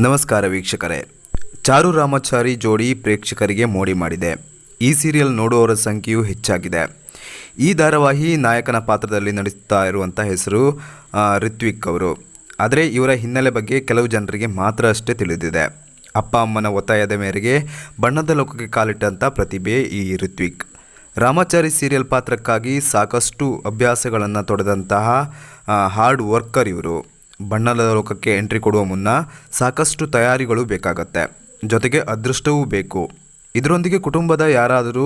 ನಮಸ್ಕಾರ ವೀಕ್ಷಕರೇ. ಚಾರು ರಾಮಾಚಾರಿ ಜೋಡಿ ಪ್ರೇಕ್ಷಕರಿಗೆ ಮೋಡಿ ಮಾಡಿದೆ. ಈ ಸೀರಿಯಲ್ ನೋಡುವವರ ಸಂಖ್ಯೆಯು ಹೆಚ್ಚಾಗಿದೆ. ಈ ಧಾರಾವಾಹಿ ನಾಯಕನ ಪಾತ್ರದಲ್ಲಿ ನಡೆಸ್ತಾ ಇರುವಂಥ ಹೆಸರು ಋತ್ವಿಕ್ ಅವರು. ಆದರೆ ಇವರ ಹಿನ್ನೆಲೆ ಬಗ್ಗೆ ಕೆಲವು ಜನರಿಗೆ ಮಾತ್ರ ಅಷ್ಟೇ ತಿಳಿದಿದೆ. ಅಪ್ಪ ಅಮ್ಮನ ಒತ್ತಾಯದ ಮೇರೆಗೆ ಬಣ್ಣದ ಲೋಕಕ್ಕೆ ಕಾಲಿಟ್ಟಂಥ ಪ್ರತಿಭೆ ಈ ಋತ್ವಿಕ್. ರಾಮಾಚಾರಿ ಸೀರಿಯಲ್ ಪಾತ್ರಕ್ಕಾಗಿ ಸಾಕಷ್ಟು ಅಭ್ಯಾಸಗಳನ್ನು ತೊಡೆದಂತಹ ಹಾರ್ಡ್ ವರ್ಕರ್ ಇವರು. ಬಣ್ಣದ ಲೋಕಕ್ಕೆ ಎಂಟ್ರಿ ಕೊಡುವ ಮುನ್ನ ಸಾಕಷ್ಟು ತಯಾರಿಗಳು ಬೇಕಾಗತ್ತೆ. ಜೊತೆಗೆ ಅದೃಷ್ಟವೂ ಬೇಕು. ಇದರೊಂದಿಗೆ ಕುಟುಂಬದ ಯಾರಾದರೂ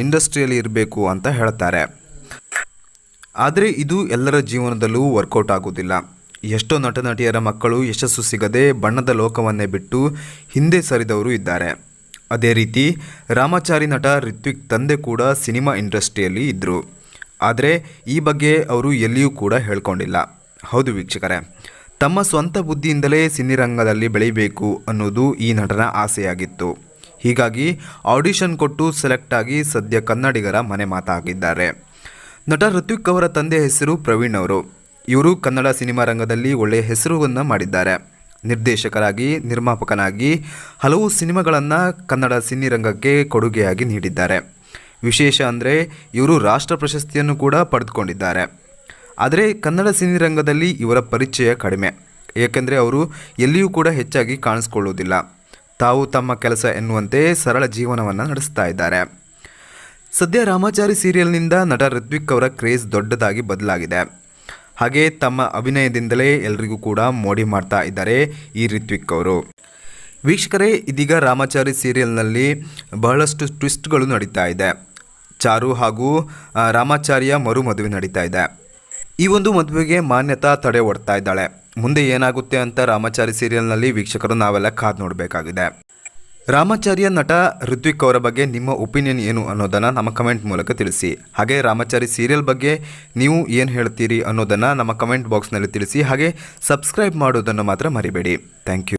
ಇಂಡಸ್ಟ್ರಿಯಲ್ಲಿ ಇರಬೇಕು ಅಂತ ಹೇಳ್ತಾರೆ ಆದರೆ ಇದು ಎಲ್ಲರ ಜೀವನದಲ್ಲೂ ವರ್ಕೌಟ್ ಆಗೋದಿಲ್ಲ ಎಷ್ಟೋ ನಟ ನಟಿಯರ ಮಕ್ಕಳು ಯಶಸ್ಸು ಸಿಗದೆ ಬಣ್ಣದ ಲೋಕವನ್ನೇ ಬಿಟ್ಟು ಹಿಂದೆ ಸರಿದವರು ಇದ್ದಾರೆ. ಅದೇ ರೀತಿ ರಾಮಾಚಾರಿ ನಟ ರಿತ್ವಿಕ್ ತಂದೆ ಕೂಡ ಸಿನಿಮಾ ಇಂಡಸ್ಟ್ರಿಯಲ್ಲಿ ಇದ್ದರು ಆದರೆ ಈ ಬಗ್ಗೆ ಅವರು ಎಲ್ಲಿಯೂ ಕೂಡ ಹೇಳ್ಕೊಂಡಿಲ್ಲ. ಹೌದು ವೀಕ್ಷಕರೇ, ತಮ್ಮ ಸ್ವಂತ ಬುದ್ಧಿಯಿಂದಲೇ ಸಿನಿರಂಗದಲ್ಲಿ ಬೆಳಿಬೇಕು ಅನ್ನೋದು ಈ ನಟನ ಆಸೆಯಾಗಿತ್ತು. ಹೀಗಾಗಿ ಆಡಿಷನ್ ಕೊಟ್ಟು ಸೆಲೆಕ್ಟ್ ಆಗಿ ಸದ್ಯ ಕನ್ನಡಿಗರ ಮನೆ ಮಾತಾಗಿದ್ದಾರೆ. ನಟ ಋತ್ವಿಕ್ ಅವರ ತಂದೆ ಹೆಸರು ಪ್ರವೀಣ್ ಅವರು. ಇವರು ಕನ್ನಡ ಸಿನಿಮಾ ರಂಗದಲ್ಲಿ ಒಳ್ಳೆಯ ಹೆಸರುವನ್ನು ಮಾಡಿದ್ದಾರೆ. ನಿರ್ದೇಶಕರಾಗಿ, ನಿರ್ಮಾಪಕನಾಗಿ ಹಲವು ಸಿನಿಮಾಗಳನ್ನು ಕನ್ನಡ ಸಿನಿರಂಗಕ್ಕೆ ಕೊಡುಗೆಯಾಗಿ ನೀಡಿದ್ದಾರೆ. ವಿಶೇಷ ಅಂದರೆ ಇವರು ರಾಷ್ಟ್ರ ಪ್ರಶಸ್ತಿಯನ್ನು ಕೂಡ ಪಡೆದುಕೊಂಡಿದ್ದಾರೆ. ಆದರೆ ಕನ್ನಡ ಸಿನಿರಂಗದಲ್ಲಿ ಇವರ ಪರಿಚಯ ಕಡಿಮೆ. ಏಕೆಂದರೆ ಅವರು ಎಲ್ಲಿಯೂ ಕೂಡ ಹೆಚ್ಚಾಗಿ ಕಾಣಿಸ್ಕೊಳ್ಳುವುದಿಲ್ಲ ತಾವು ತಮ್ಮ ಕೆಲಸ ಎನ್ನುವಂತೆ ಸರಳ ಜೀವನವನ್ನು ನಡೆಸ್ತಾ ಇದ್ದಾರೆ. ಸದ್ಯ ರಾಮಾಚಾರಿ ಸೀರಿಯಲ್ನಿಂದ ನಟ ಋತ್ವಿಕ್ ಅವರ ಕ್ರೇಜ್ ದೊಡ್ಡದಾಗಿ ಬದಲಾಗಿದೆ. ಹಾಗೆ ತಮ್ಮ ಅಭಿನಯದಿಂದಲೇ ಎಲ್ರಿಗೂ ಕೂಡ ಮೋಡಿ ಮಾಡ್ತಾ ಇದ್ದಾರೆ ಈ ಋತ್ವಿಕ್ ಅವರು. ವೀಕ್ಷಕರೇ, ಇದೀಗ ರಾಮಾಚಾರಿ ಸೀರಿಯಲ್ನಲ್ಲಿ ಬಹಳಷ್ಟು ಟ್ವಿಸ್ಟ್ಗಳು ನಡೀತಾ ಇದೆ. ಚಾರು ಹಾಗೂ ರಾಮಾಚಾರ್ಯ ಮರು ಮದುವೆ ನಡೀತಾ ಇದೆ. ಈ ಒಂದು ಮದುವೆಗೆ ಮಾನ್ಯತಾ ತಡೆ ಒಡ್ತಾ ಇದ್ದಾಳೆ. ಮುಂದೆ ಏನಾಗುತ್ತೆ ಅಂತ ರಾಮಾಚಾರಿ ಸೀರಿಯಲ್ನಲ್ಲಿ ವೀಕ್ಷಕರು ನಾವೆಲ್ಲ ಕಾದು ನೋಡಬೇಕಾಗಿದೆ. ರಾಮಾಚಾರ್ಯ ನಟ ಋತ್ವಿಕ್ ಅವರ ಬಗ್ಗೆ ನಿಮ್ಮ ಒಪಿನಿಯನ್ ಏನು ಅನ್ನೋದನ್ನು ನಮ್ಮ ಕಮೆಂಟ್ ಮೂಲಕ ತಿಳಿಸಿ. ಹಾಗೆ ರಾಮಾಚಾರಿ ಸೀರಿಯಲ್ ಬಗ್ಗೆ ನೀವು ಏನು ಹೇಳ್ತೀರಿ ಅನ್ನೋದನ್ನು ನಮ್ಮ ಕಮೆಂಟ್ ಬಾಕ್ಸ್ನಲ್ಲಿ ತಿಳಿಸಿ. ಹಾಗೆ ಸಬ್ಸ್ಕ್ರೈಬ್ ಮಾಡೋದನ್ನು ಮಾತ್ರ ಮರಿಬೇಡಿ. Thank you